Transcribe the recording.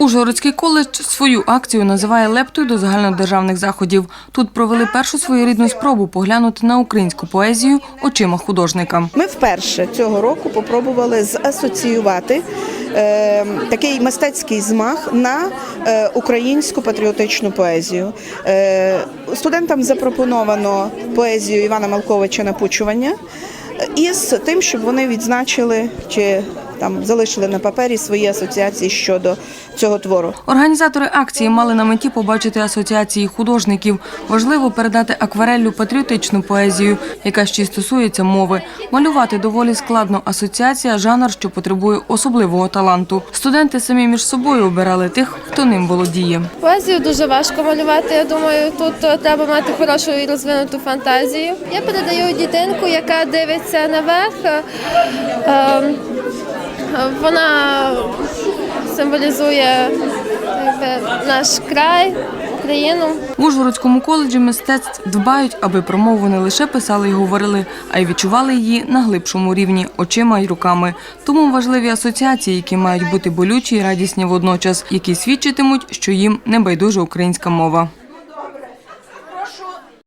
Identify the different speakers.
Speaker 1: Ужгородський коледж свою акцію називає лептою до загальнодержавних заходів. Тут провели першу своєрідну спробу поглянути на українську поезію очима художника.
Speaker 2: Ми вперше цього року попробували засоціювати е, такий мистецький змах на е, українську патріотичну поезію. Е, студентам запропоновано поезію Івана Малковича Напучування із тим, щоб вони відзначили чи там залишили на папері свої асоціації щодо цього твору.
Speaker 1: Організатори акції мали на меті побачити асоціації художників. Важливо передати аквареллю патріотичну поезію, яка ще й стосується мови. Малювати доволі складно. Асоціація жанр, що потребує особливого таланту. Студенти самі між собою обирали тих, хто ним володіє.
Speaker 3: Поезію дуже важко малювати. Я думаю, тут е, треба мати хорошу і розвинуту фантазію. Я передаю дітинку, яка дивиться наверх. Вона символізує якби, наш край, Україну.
Speaker 1: В Ужгородському коледжі мистецтв дбають, аби про мову не лише писали і говорили, а й відчували її на глибшому рівні очима й руками. Тому важливі асоціації, які мають бути болючі і радісні водночас, які свідчитимуть, що їм не байдужа українська мова.